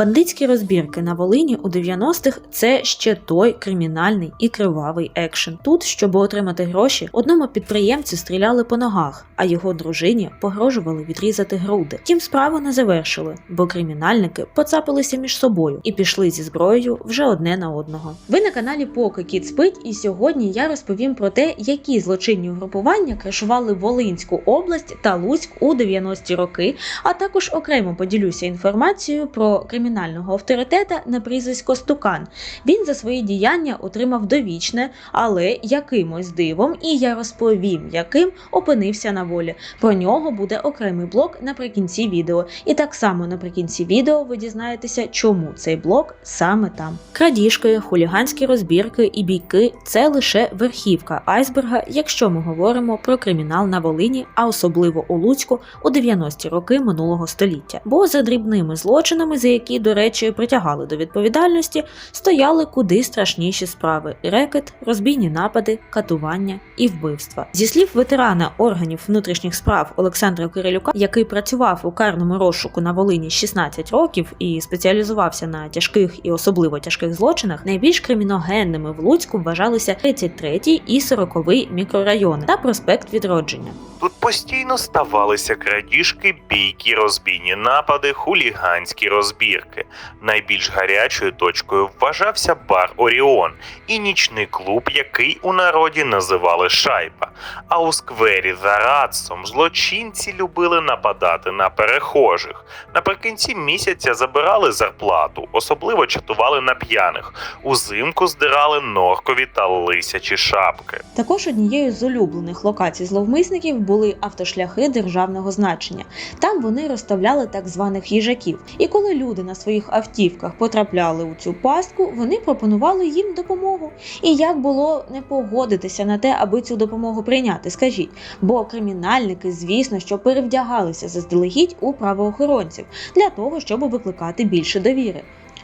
Бандитські розбірки на Волині у 90-х – це ще той кримінальний і кривавий екшен. Тут, щоб отримати гроші, одному підприємцю стріляли по ногах, а його дружині погрожували відрізати груди. Тім справу не завершили, бо кримінальники поцапилися між собою і пішли зі зброєю вже одне на одного. Ви на каналі Поки Кіт спить, і сьогодні я розповім про те, які злочинні угрупування кришували Волинську область та Луцьк у 90-ті роки, а також окремо поділюся інформацією про кримінального авторитета на прізвисько Стукан. Він за свої діяння отримав довічне, але якимось дивом, і я розповім, яким опинився на волі. Про нього буде окремий блок наприкінці відео. І так само наприкінці відео ви дізнаєтеся, чому цей блок саме там. Крадіжки, хуліганські розбірки і бійки це лише верхівка айсберга, якщо ми говоримо про кримінал на Волині, а особливо у Луцьку у 90-ті роки минулого століття. Бо за дрібними злочинами, за які, до речі, притягали до відповідальності, стояли куди страшніші справи: рекет, розбійні напади, катування і вбивства. Зі слів ветерана органів внутрішніх справ Олександра Кирилюка, який працював у карному розшуку на Волині 16 років і спеціалізувався на тяжких і особливо тяжких злочинах, найбільш криміногенними в Луцьку вважалися 33 і 40 мікрорайони та проспект Відродження. Тут постійно ставалися крадіжки, бійки, розбійні напади, хуліганські розбірки. Найбільш гарячою точкою вважався бар Оріон і нічний клуб, який у народі називали Шайба. А у сквері за Радсом злочинці любили нападати на перехожих. Наприкінці місяця забирали зарплату, особливо чатували на п'яних. Узимку здирали норкові та лисячі шапки. Також однією з улюблених локацій зловмисників були автошляхи державного значення. Там вони розставляли так званих їжаків. І коли люди на своїх автівках потрапляли у цю пастку, вони пропонували їм допомогу. І як було не погодитися на те, аби цю допомогу прийняти, скажіть, бо кримінальники, звісно, що перевдягалися заздалегідь у правоохоронців для того, щоб викликати більше довіри.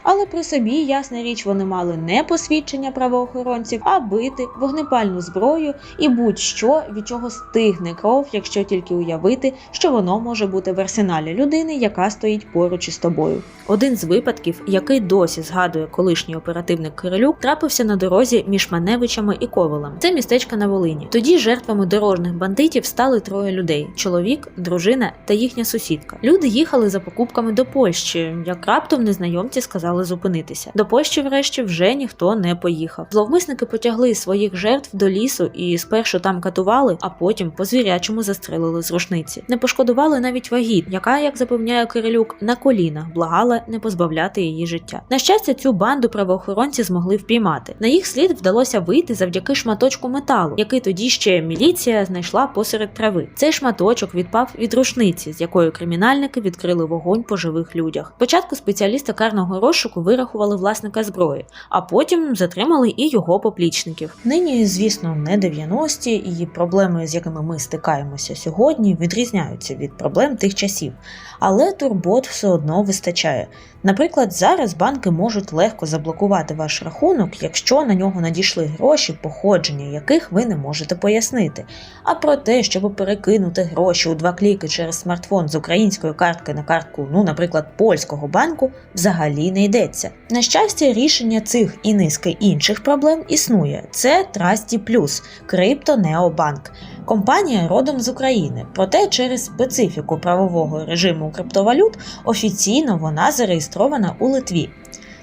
Але при собі, ясна річ, вони мали не посвідчення правоохоронців, а бити, вогнепальну зброю і будь-що, від чого стигне кров, якщо тільки уявити, що воно може бути в арсеналі людини, яка стоїть поруч із тобою. Один з випадків, який досі згадує колишній оперативник Кирилюк, трапився на дорозі між Маневичами і Ковелем. Це містечко на Волині. Тоді жертвами дорожніх бандитів стали троє людей: чоловік, дружина та їхня сусідка. Люди їхали за покупками до Польщі, як раптом незнайомці сказали зупинитися. До Польщі, врешті, вже ніхто не поїхав. Зловмисники потягли своїх жертв до лісу і спершу там катували, а потім по звірячому застрелили з рушниці. Не пошкодували навіть вагіт, яка, як запевняє Кирилюк, на колінах благала не позбавляти її життя. На щастя, цю банду правоохоронці змогли впіймати. На їх слід вдалося вийти завдяки шматочку металу, який тоді ще міліція знайшла посеред трави. Цей шматочок відпав від рушниці, з якою кримінальники відкрили вогонь по живих людях. Спочатку спеціалісти карного розшуку вирахували власника зброї, а потім затримали і його поплічників. Нині, звісно, не 90-ті, і проблеми, з якими ми стикаємося сьогодні, відрізняються від проблем тих часів. Але турбот все одно вистачає. Наприклад, зараз банки можуть легко заблокувати ваш рахунок, якщо на нього надійшли гроші, походження яких ви не можете пояснити. А про те, щоб перекинути гроші у два кліки через смартфон з української картки на картку, ну, наприклад, польського банку, взагалі не йдеться. На щастя, рішення цих і низки інших проблем існує. Це Trusty Plus, криптонеобанк. Компанія родом з України, проте через специфіку правового режиму криптовалют офіційно вона зареєстрована у Литві.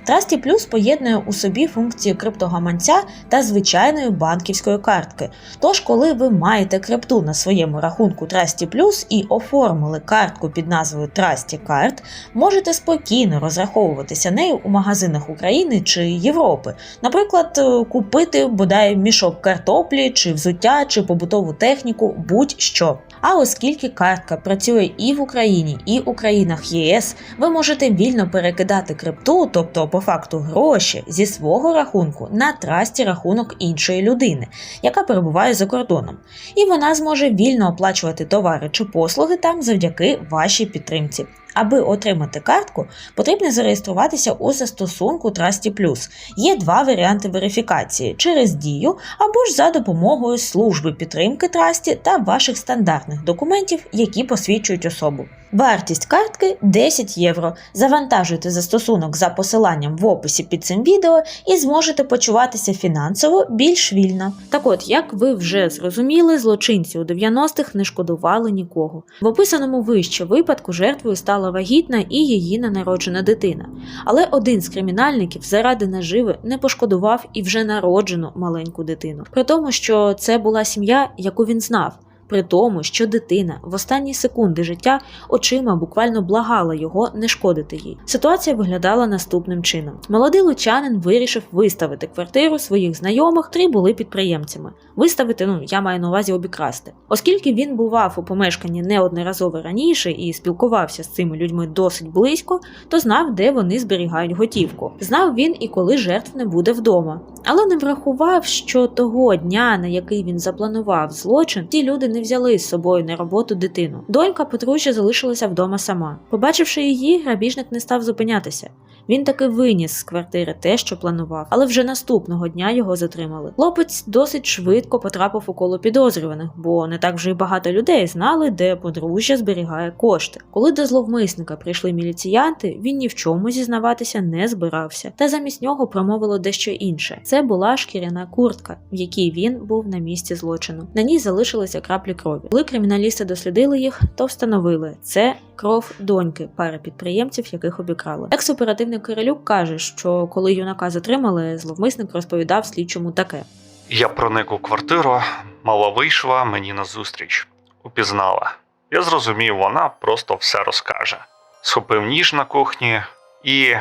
Trusty Plus поєднує у собі функції криптогаманця та звичайної банківської картки. Тож, коли ви маєте крипту на своєму рахунку Trusty Plus і оформили картку під назвою Trusty Card, можете спокійно розраховуватися нею у магазинах України чи Європи. Наприклад, е, купити бодай мішок картоплі, чи взуття, чи побутову техніку, будь-що. А оскільки картка працює і в Україні, і у країнах ЄС, ви можете вільно перекидати крипту, тобто по факту гроші зі свого рахунку на трасті рахунок іншої людини, яка перебуває за кордоном, і вона зможе вільно оплачувати товари чи послуги там завдяки вашій підтримці. Аби отримати картку, потрібно зареєструватися у застосунку Trusty+. Є два варіанти верифікації через дію або ж за допомогою служби підтримки Трасті та ваших стандартних документів, які посвідчують особу. Вартість картки 10 євро. Завантажуйте застосунок за посиланням в описі під цим відео і зможете почуватися фінансово більш вільно. Так от, як ви вже зрозуміли, злочинці у 90-х не шкодували нікого. В описаному вище випадку жертвою стала вагітна і її ненароджена дитина. Але один з кримінальників заради наживи не пошкодував і вже народжену маленьку дитину. При тому, що це була сім'я, яку він знав. При тому, що дитина в останні секунди життя очима буквально благала його не шкодити їй. Ситуація виглядала наступним чином: молодий лучанин вирішив виставити квартиру своїх знайомих, три були підприємцями. Виставити, ну я маю на увазі обікрасти. Оскільки він бував у помешканні неодноразово раніше і спілкувався з цими людьми досить близько, то знав, де вони зберігають готівку. Знав він і коли жертв не буде вдома. Але не врахував, що того дня, на який він запланував злочин, ті люди не взяли з собою на роботу дитину. Донька подружжя залишилася вдома сама. Побачивши її, грабіжник не став зупинятися. Він таки виніс з квартири те, що планував, але вже наступного дня його затримали. Хлопець досить швидко потрапив у коло підозрюваних, бо не так вже й багато людей знали, де подружжя зберігає кошти. Коли до зловмисника прийшли міліціянти, він ні в чому зізнаватися не збирався, та замість нього промовило дещо інше. Це була шкіряна куртка, в якій він був на місці злочину. На ній залишилися краплі крові. Коли криміналісти дослідили їх, то встановили це кров доньки пари підприємців, яких обікрали. Екс-оперативник Кирилюк каже, що коли юнака затримали, зловмисник розповідав слідчому таке. Я проник у квартиру, мала вийшла мені назустріч, упізнала. Я зрозумів, вона просто все розкаже. Схопив ніж на кухні і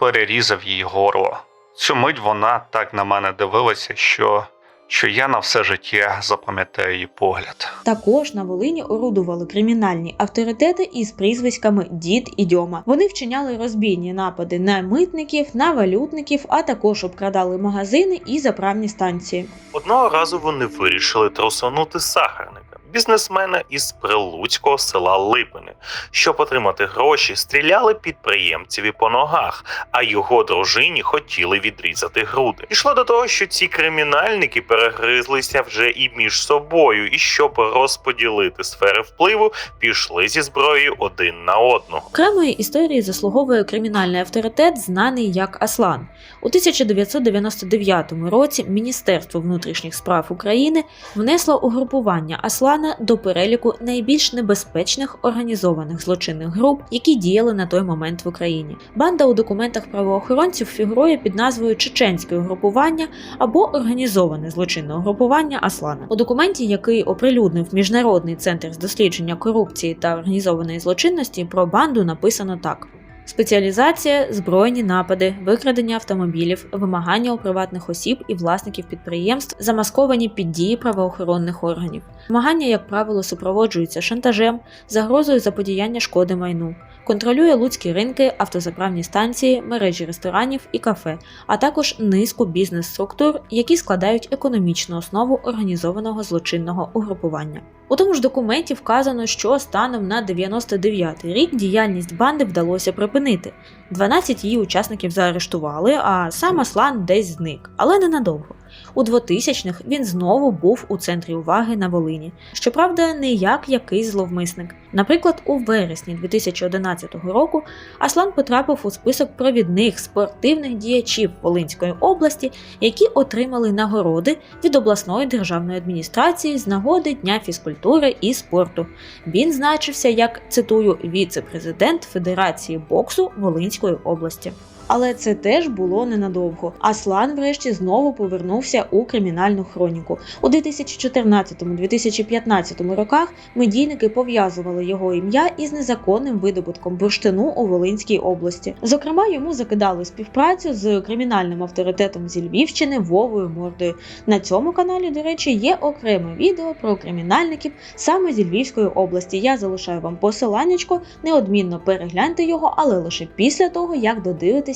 перерізав їй горло. Цю мить вона так на мене дивилася, що, що я на все життя запам'ятаю її погляд. Також на Волині орудували кримінальні авторитети із прізвиськами Дід і Дьома. Вони вчиняли розбійні напади на митників, на валютників, а також обкрадали магазини і заправні станції. Одного разу вони вирішили трусонути сахарника, бізнесмена із прилуцького села Липини. Щоб отримати гроші, стріляли підприємцеві по ногах, а його дружині хотіли відрізати груди. Ішло до того, що ці кримінальники перегризлися вже і між собою, і щоб розподілити сфери впливу, пішли зі зброєю один на одного. Окремої історії заслуговує кримінальний авторитет, знаний як Аслан. У 1999 році Міністерство внутрішніх справ України внесло угрупування Аслана до переліку найбільш небезпечних організованих злочинних груп, які діяли на той момент в Україні. Банда у документах правоохоронців фігурує під назвою Чеченське угрупування або організоване злочинне угрупування Аслана. У документі, який оприлюднив Міжнародний центр з дослідження корупції та організованої злочинності, про банду написано так. Спеціалізація, збройні напади, викрадення автомобілів, вимагання у приватних осіб і власників підприємств, замасковані під дії правоохоронних органів. Вимагання, як правило, супроводжуються шантажем, загрозою заподіяння шкоди майну, контролює луцькі ринки, автозаправні станції, мережі ресторанів і кафе, а також низку бізнес-структур, які складають економічну основу організованого злочинного угрупування. У тому ж документі вказано, що станом на 99-й рік діяльність банди вдалося припинити. 12 її учасників заарештували, а сам Аслан десь зник, але ненадовго. У 2000-х він знову був у центрі уваги на Волині. Щоправда, не як якийсь зловмисник. Наприклад, у вересні 2011 року Аслан потрапив у список провідних спортивних діячів Волинської області, які отримали нагороди від обласної державної адміністрації з нагоди Дня фізкультури і спорту. Він значився як цитую віце-президент Федерації боксу Волинської області. Але це теж було ненадовго. Аслан, врешті, знову повернувся у кримінальну хроніку. У 2014-2015 роках медійники пов'язували його ім'я із незаконним видобутком бурштину у Волинській області. Зокрема, йому закидали співпрацю з кримінальним авторитетом зі Львівщини Вовою Мордою. На цьому каналі, до речі, є окреме відео про кримінальників саме зі Львівської області. Я залишаю вам посиланнячко, неодмінно перегляньте його, але лише після того, як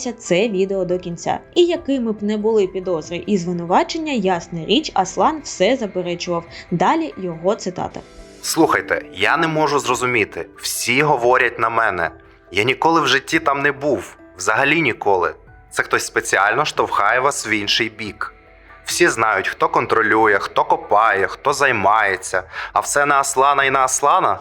додивитеся це відео до кінця. І якими б не були підозри і звинувачення, ясна річ, Аслан все заперечував. Далі його цитата. Слухайте, я не можу зрозуміти. Всі говорять на мене. Я ніколи в житті там не був, взагалі ніколи. Це хтось спеціально штовхає вас в інший бік. Всі знають, хто контролює, хто копає, хто займається, а все на Аслана і на Аслана.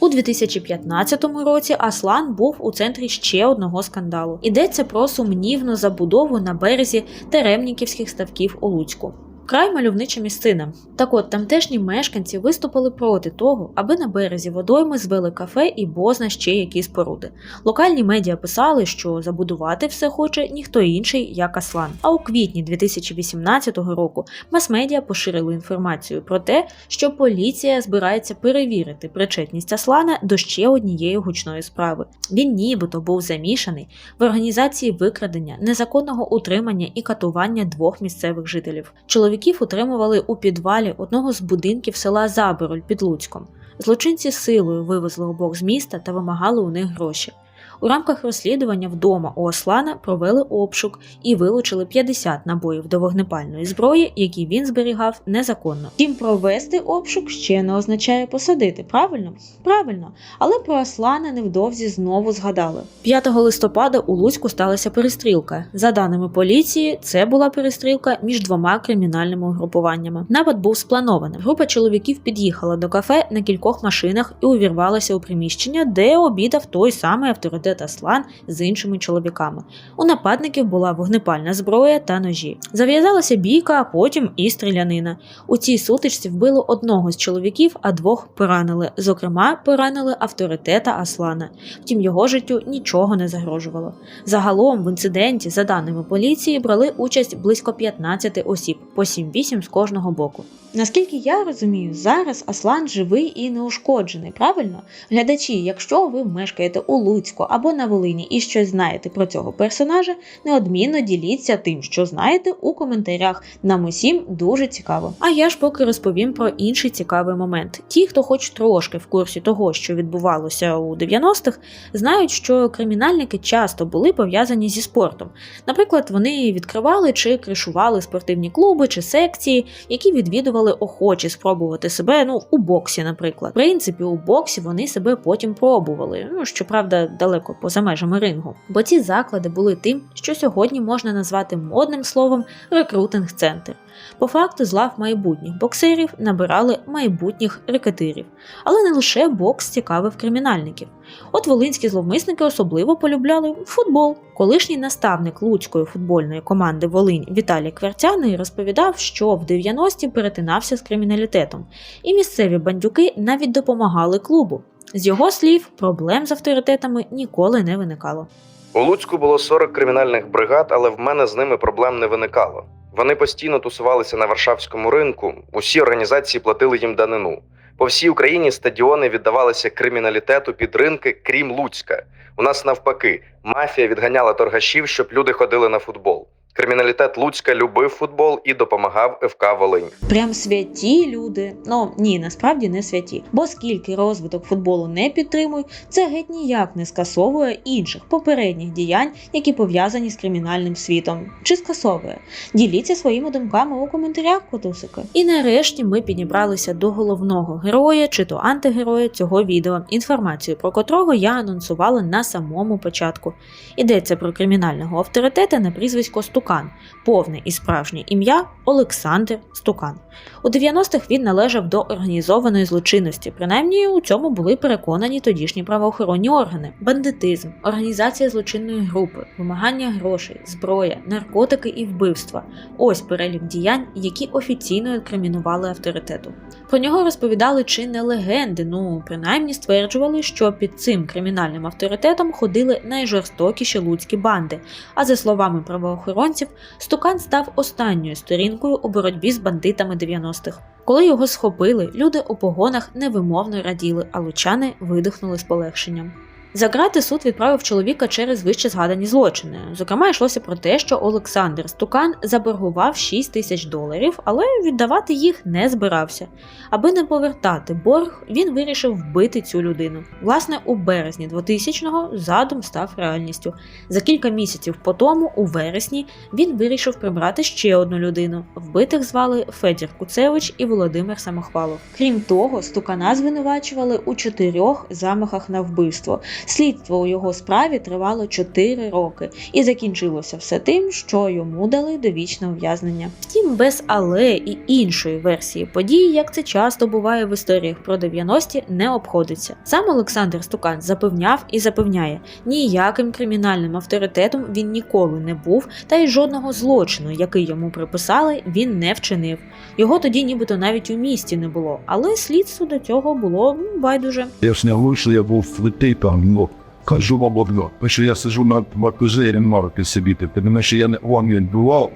У 2015 році Аслан був у центрі ще одного скандалу. Йдеться про сумнівну забудову на березі Теремніківських ставків у Луцьку. Край мальовнича місцина. Так от тамтешні мешканці виступили проти того, аби на березі водойми звели кафе і бозна ще які споруди. Локальні медіа писали, що забудувати все хоче ніхто інший, як Аслан. А у квітні 2018 року мас-медіа поширили інформацію про те, що поліція збирається перевірити причетність Аслана до ще однієї гучної справи. Він нібито був замішаний в організації викрадення, незаконного утримання і катування двох місцевих жителів. Чоловіків утримували у підвалі одного з будинків села Забороль під Луцьком. Злочинці силою вивезли обох з міста та вимагали у них гроші. У рамках розслідування вдома у Аслана провели обшук і вилучили 50 набоїв до вогнепальної зброї, які він зберігав незаконно. Втім, провести обшук ще не означає посадити. Правильно? Правильно. Але про Аслана невдовзі знову згадали. 5 листопада у Луцьку сталася перестрілка. За даними поліції, це була перестрілка між двома кримінальними угрупуваннями. Напад був спланований. Група чоловіків під'їхала до кафе на кількох машинах і увірвалася у приміщення, де обідав той самий авторитет Аслан з іншими чоловіками. У нападників була вогнепальна зброя та ножі. Зав'язалася бійка, а потім і стрілянина. У цій сутичці вбили одного з чоловіків, а двох поранили. Зокрема, поранили авторитета Аслана. Втім, його життю нічого не загрожувало. Загалом в інциденті, за даними поліції, брали участь близько 15 осіб, по 7-8 з кожного боку. Наскільки я розумію, зараз Аслан живий і неушкоджений, правильно? Глядачі, якщо ви мешкаєте у Луцьку або на Волині і щось знаєте про цього персонажа, неодмінно діліться тим, що знаєте, у коментарях. Нам усім дуже цікаво. А я ж поки розповім про інший цікавий момент. Ті, хто хоч трошки в курсі того, що відбувалося у 90-х, знають, що кримінальники часто були пов'язані зі спортом. Наприклад, вони відкривали чи кришували спортивні клуби чи секції, які відвідували охочі спробувати себе ну у боксі, наприклад. В принципі, у боксі вони себе потім пробували. Ну щоправда, далеко поза межами рингу. Бо ці заклади були тим, що сьогодні можна назвати модним словом рекрутинг-центр. По факту з лав майбутніх боксерів набирали майбутніх рекетирів. Але не лише бокс цікавив кримінальників. От волинські зловмисники особливо полюбляли футбол. Колишній наставник луцької футбольної команди Волинь Віталій Квертяний розповідав, що в 90-ті перетинався з криміналітетом, і місцеві бандюки навіть допомагали клубу. З його слів, проблем з авторитетами ніколи не виникало. У Луцьку було 40 кримінальних бригад, але в мене з ними проблем не виникало. Вони постійно тусувалися на Варшавському ринку, усі організації платили їм данину. По всій Україні стадіони віддавалися криміналітету під ринки, крім Луцька. У нас навпаки, мафія відганяла торгашів, щоб люди ходили на футбол. Криміналітет Луцька любив футбол і допомагав ФК Волинь. Прям святі люди. Ну ні, насправді не святі. Бо скільки розвиток футболу не підтримують, це геть ніяк не скасовує інших попередніх діянь, які пов'язані з кримінальним світом. Чи скасовує? Діліться своїми думками у коментарях, котусики. І нарешті ми підібралися до головного героя чи то антигероя цього відео, інформацію про котрого я анонсувала на самому початку. Йдеться про кримінального авторитета на прізвисько Стукан, повне і справжнє ім'я Олександр Стукан. У 90-х він належав до організованої злочинності, принаймні у цьому були переконані тодішні правоохоронні органи: бандитизм, організація злочинної групи, вимагання грошей, зброя, наркотики і вбивства. Ось перелік діянь, які офіційно інкримінували авторитету. Про нього розповідали чи не легенди, ну принаймні стверджували, що під цим кримінальним авторитетом ходили найжорстокіші луцькі банди. А за словами правоохоронців, Стукан став останньою сторінкою у боротьбі з бандитами 90-х. Коли його схопили, люди у погонах невимовно раділи, а лучани видихнули з полегшенням. За грати суд відправив чоловіка через вище згадані злочини. Зокрема, йшлося про те, що Олександр Стукан заборгував 6 тисяч доларів, але віддавати їх не збирався. Аби не повертати борг, він вирішив вбити цю людину. Власне, у березні 2000-го задум став реальністю. За кілька місяців по тому, у вересні, він вирішив прибрати ще одну людину. Вбитих звали Федір Куцевич і Володимир Самохвалов. Крім того, Стукана звинувачували у чотирьох замахах на вбивство. Слідство у його справі тривало 4 роки, і закінчилося все тим, що йому дали довічне ув'язнення. Втім, без але і іншої версії подій, як це часто буває в історіях про 90-ті, не обходиться. Сам Олександр Стукан запевняв і запевняє, ніяким кримінальним авторитетом він ніколи не був, та й жодного злочину, який йому приписали, він не вчинив. Його тоді нібито навіть у місті не було, але слідство до цього було байдуже. Я ж не вийшов, я був влитий там, ну, кажу вам одно. Що я сижу на маркузері марки собі, тому що я не вам відбував,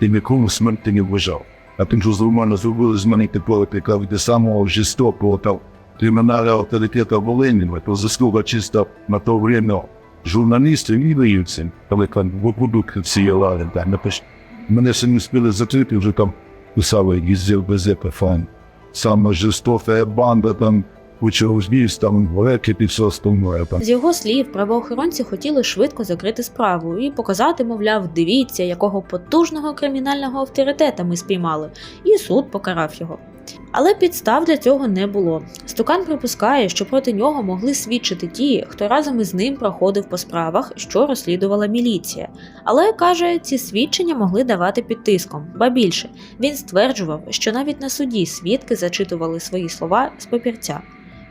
і нікому смерті не вважав. А тим, що нормально зробили з мене тепер, яка від самого жорстокого там кримінального авторитету Волині, то заслуга чисто на то время журналістів і виявців, коли там будуть всі лади, так, напиш. Мене не встигли закрити, вже там писали, їздив без фан. Саме жорстока банда там Учив зніс там остальное. Там. З його слів, правоохоронці хотіли швидко закрити справу і показати, мовляв, дивіться, якого потужного кримінального авторитета ми спіймали, і суд покарав його. Але підстав для цього не було. Стукан припускає, що проти нього могли свідчити ті, хто разом із ним проходив по справах, що розслідувала міліція. Але каже, ці свідчення могли давати під тиском. Ба більше він стверджував, що навіть на суді свідки зачитували свої слова з папірця.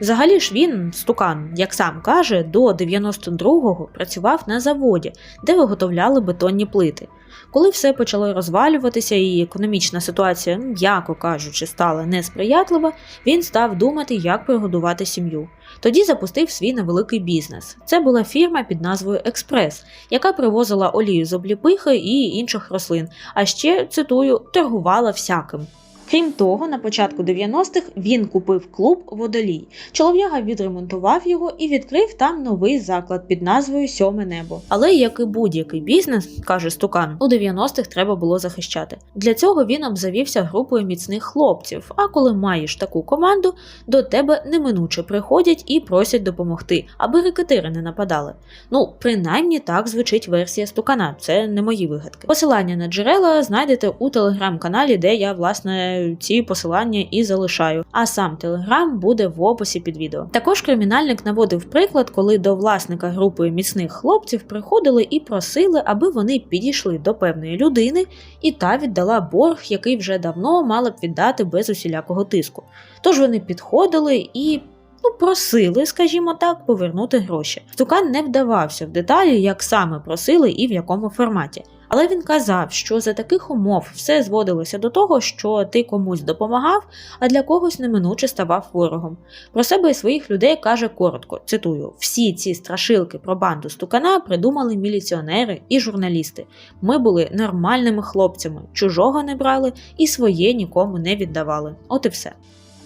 Взагалі ж він, стукан, як сам каже, до 92-го працював на заводі, де виготовляли бетонні плити. Коли все почало розвалюватися і економічна ситуація, м'яко кажучи, стала несприятлива, він став думати, як пригодувати сім'ю. Тоді запустив свій невеликий бізнес. Це була фірма під назвою Експрес, яка привозила олію з обліпихи і інших рослин, а ще, цитую, торгувала всяким. Крім того, на початку 90-х він купив клуб Водолій. Чолов'яга відремонтував його і відкрив там новий заклад під назвою Сьоме небо. Але як і будь-який бізнес, каже Стукан, у 90-х треба було захищати. Для цього він обзавівся групою міцних хлопців. А коли маєш таку команду, до тебе неминуче приходять і просять допомогти, аби рекетири не нападали. Ну, принаймні так звучить версія Стукана, це не мої вигадки. Посилання на джерела знайдете у телеграм-каналі, де я власне ці посилання і залишаю. А сам телеграм буде в описі під відео. Також кримінальник наводив приклад, коли до власника групи міцних хлопців приходили і просили, аби вони підійшли до певної людини, і та віддала борг, який вже давно мала б віддати без усілякого тиску. Тож вони підходили і. Ну, просили, скажімо так, повернути гроші. Стукан не вдавався в деталі, як саме просили і в якому форматі. Але він казав, що за таких умов все зводилося до того, що ти комусь допомагав, а для когось неминуче ставав ворогом. Про себе і своїх людей каже коротко: цитую: всі ці страшилки про банду стукана придумали міліціонери і журналісти. Ми були нормальними хлопцями, чужого не брали і своє нікому не віддавали. От і все.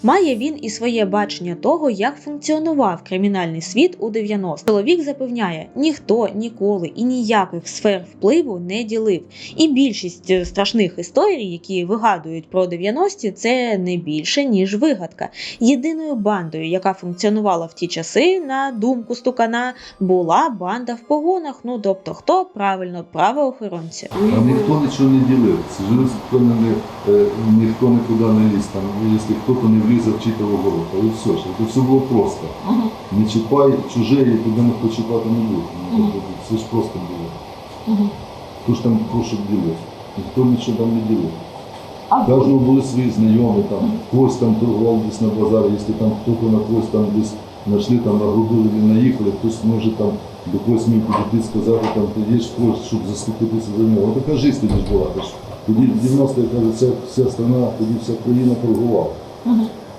Має він і своє бачення того, як функціонував кримінальний світ у 90-х. Чоловік запевняє, ніхто ніколи і ніяких сфер впливу не ділив. І більшість е, страшних історій, які вигадують про 90-ті, це не більше ніж вигадка. Єдиною бандою, яка функціонувала в ті часи, на думку стукана, була банда в погонах. Ну тобто, хто правильно правоохоронці. А ніхто нічого не ділив. Спинами е, ніхто нікуди не ліз. Там, якщо хто-то не влізав, читав огород. Але все ж, це все було просто. Не чіпай чуже, і туди ніхто чіпати не буде. Ну, тобто, Це ж просто було. Хто ж там прошу ділив? Ніхто нічого там не ділив. Кожного були свої знайомі, там, хтось там торгував десь на базарі, якщо там хто-то на когось там десь знайшли, там нагрубили, не наїхали, хтось може там до когось міг підійти сказати, там, ти є хтось, щоб заступитися за нього. Така життя тоді ж була. Тоді в 90-х, каже, вся, вся страна, тоді вся країна торгувала.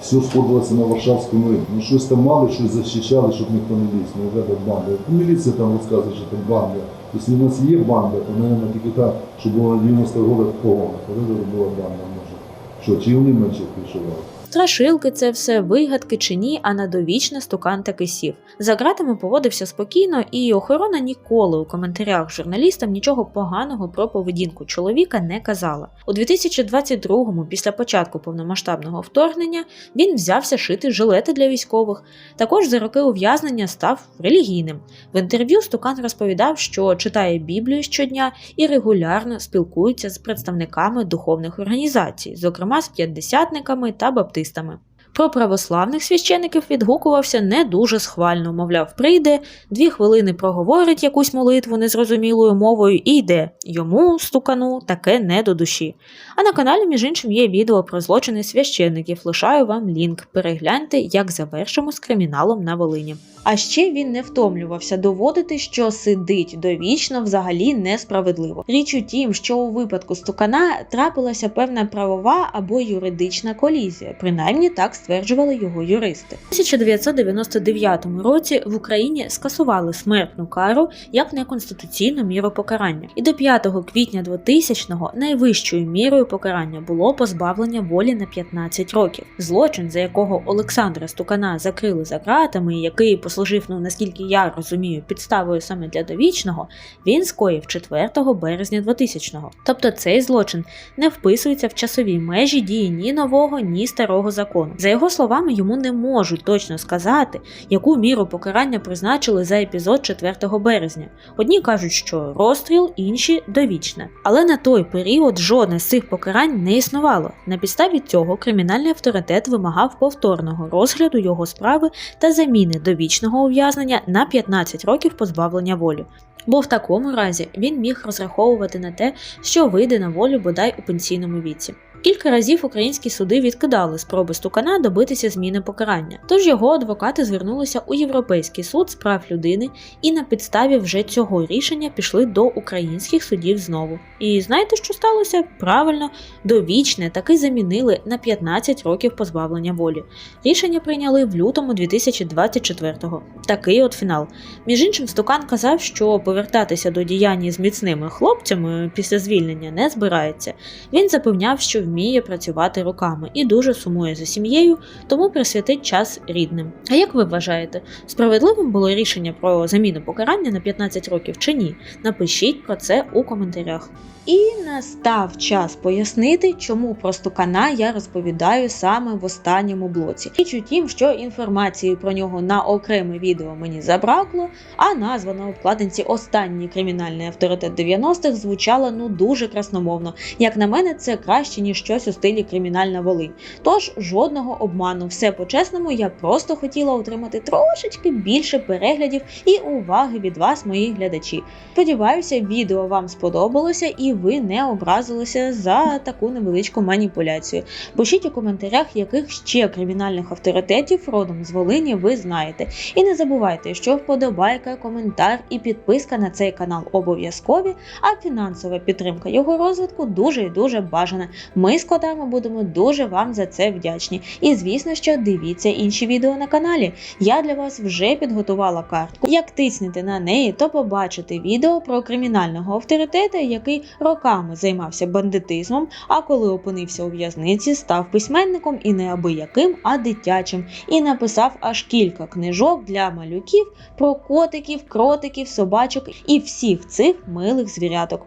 Все сходилося на Варшавському ринку. Ну щось там мали, щось захищали, щоб ніхто не ліз. Ну, вже так банда. Ну, Міліція там розказує, що там банда. Якщо у нас є банда, то, мабуть, тільки та, що була на 90 роках в погонах. Коли була банда, може. Що, чи вони менше кришували? Страшилки це все вигадки чи ні, а на довічне стукан таки сів. За ґратами поводився спокійно, і охорона ніколи у коментарях журналістам нічого поганого про поведінку чоловіка не казала. У 2022-му, після початку повномасштабного вторгнення, він взявся шити жилети для військових. Також за роки ув'язнення став релігійним. В інтерв'ю Стукан розповідав, що читає Біблію щодня і регулярно спілкується з представниками духовних організацій, зокрема з п'ятдесятниками та баптистами. artista. Про православних священиків відгукувався не дуже схвально, мовляв, прийде, дві хвилини проговорить якусь молитву незрозумілою мовою і йде. Йому, стукану, таке не до душі. А на каналі, між іншим, є відео про злочини священиків. Лишаю вам лінк. Перегляньте, як завершимо з криміналом на Волині. А ще він не втомлювався доводити, що сидить довічно взагалі несправедливо. Річ у тім, що у випадку стукана трапилася певна правова або юридична колізія, принаймні так стверджували його юристи. У 1999 році в Україні скасували смертну кару як неконституційну міру покарання, і до 5 квітня 2000-го найвищою мірою покарання було позбавлення волі на 15 років. Злочин, за якого Олександра Стукана закрили за ґратами, який послужив, ну наскільки я розумію, підставою саме для довічного, він скоїв 4 березня 2000-го. Тобто цей злочин не вписується в часові межі дії ні нового, ні старого закону. За його словами, йому не можуть точно сказати, яку міру покарання призначили за епізод 4 березня. Одні кажуть, що розстріл, інші довічне. Але на той період жодне з цих покарань не існувало. На підставі цього кримінальний авторитет вимагав повторного розгляду його справи та заміни довічного ув'язнення на 15 років позбавлення волі. Бо в такому разі він міг розраховувати на те, що вийде на волю бодай у пенсійному віці. Кілька разів українські суди відкидали спроби стукана добитися зміни покарання. Тож його адвокати звернулися у Європейський суд з прав людини і на підставі вже цього рішення пішли до українських судів знову. І знаєте, що сталося? Правильно, довічне таки замінили на 15 років позбавлення волі. Рішення прийняли в лютому 2024-го. Такий от фінал. Між іншим, Стукан казав, що повертатися до діяння з міцними хлопцями після звільнення не збирається. Він запевняв, що вміє працювати руками і дуже сумує за сім'єю, тому присвятить час рідним. А як ви вважаєте, справедливим було рішення про заміну покарання на 15 років чи ні? Напишіть про це у коментарях. І настав час пояснити, чому про стукана я розповідаю саме в останньому блоці. Річ у тім, що інформації про нього на окреме відео мені забракло, а назва на обкладинці останній кримінальний авторитет 90-х звучала ну дуже красномовно. Як на мене, це краще ніж щось у стилі кримінальна Волинь. Тож жодного обману, все по-чесному, я просто хотіла отримати трошечки більше переглядів і уваги від вас, мої глядачі. Сподіваюся, відео вам сподобалося і ви не образилися за таку невеличку маніпуляцію. Пишіть у коментарях, яких ще кримінальних авторитетів родом з Волині ви знаєте. І не забувайте, що вподобайка, коментар і підписка на цей канал обов'язкові, а фінансова підтримка його розвитку дуже і дуже бажана. Ми з котами будемо дуже вам за це вдячні. І звісно, що дивіться інші відео на каналі. Я для вас вже підготувала картку. Як тиснете на неї, то побачите відео про кримінального авторитета, який роками займався бандитизмом, а коли опинився у в'язниці, став письменником і не абияким, а дитячим, і написав аж кілька книжок для малюків про котиків, кротиків, собачок і всіх цих милих звіряток.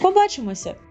Побачимося!